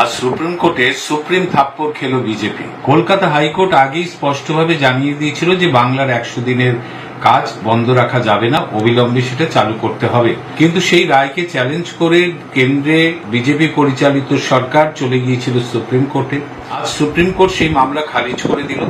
আজ সুপ্রিম কোর্টে সুপ্রিম থাপ্পড় খেল বিজেপি। কলকাতা হাইকোর্ট আগেই স্পষ্টভাবে জানিয়ে দিয়েছিল যে বাংলার একশো দিনের কাজ বন্ধ রাখা যাবে না, অবিলম্বে সেটা চালু করতে হবে। কিন্তু সেই রায়কে চ্যালেঞ্জ করে কেন্দ্রে বিজেপি পরিচালিত সরকার চলে গিয়েছিল সুপ্রিম কোর্টে। আজ সুপ্রিম কোর্ট সেই মামলা খারিজ করে দিল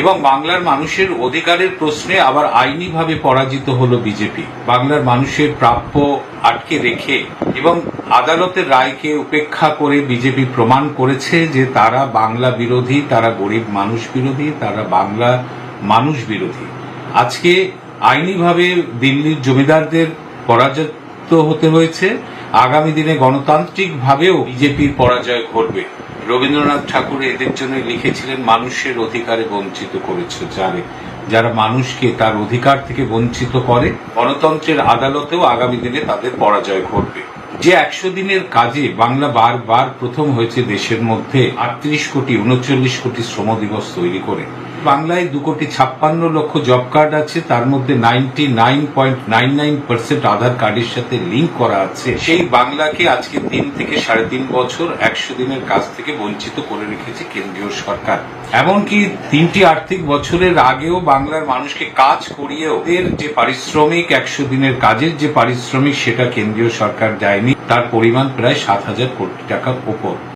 এবং বাংলার মানুষের অধিকারের প্রশ্নে আবার আইনিভাবে পরাজিত হলো বিজেপি। বাংলার মানুষের প্রাপ্য আটকে রেখে এবং আদালতের রায়কে উপেক্ষা করে বিজেপি প্রমাণ করেছে যে তারা বাংলা বিরোধী, তারা গরিব মানুষ বিরোধী, তারা বাংলা মানুষ বিরোধী। আজকে আইনিভাবে দিল্লির জমিদারদের পরাজিত হতে হয়েছে। আগামী দিনে গণতান্ত্রিকভাবেও বিজেপির পরাজয় ঘটবে। রবীন্দ্রনাথ ঠাকুর এদের জন্য লিখেছিলেন, মানুষের অধিকারে বঞ্চিত করেছে যারে। যারা মানুষকে তার অধিকার থেকে বঞ্চিত করে, গণতন্ত্রের আদালতেও আগামী দিনে তাদের পরাজয় ঘটবে। যে একশো দিনের কাজে বাংলা বারবার প্রথম হয়েছে দেশের মধ্যে আটত্রিশ কোটি, উনচল্লিশ কোটি শ্রম দিবস তৈরি করে। বাংলায় দু কোটি ছাপ্পান্ন লক্ষ জব কার্ড আছে, তার মধ্যে ninety nine point nine nine percent Aadhaar কার্ডের সাথে লিঙ্ক করা আছে। সেই বাংলাকে আজকে তিন থেকে সাড়ে তিন বছর একশো দিনের কাজ থেকে বঞ্চিত করে রেখেছে কেন্দ্রীয় সরকার। এমনকি তিনটি আর্থিক বছরের আগেও বাংলার মানুষকে কাজ করিয়ে ওদের যে পারিশ্রমিক, একশো দিনের কাজের যে পারিশ্রমিক, সেটা কেন্দ্রীয় সরকার দেয়নি। তার পরিমাণ প্রায় সাত হাজার কোটি টাকার ওপর।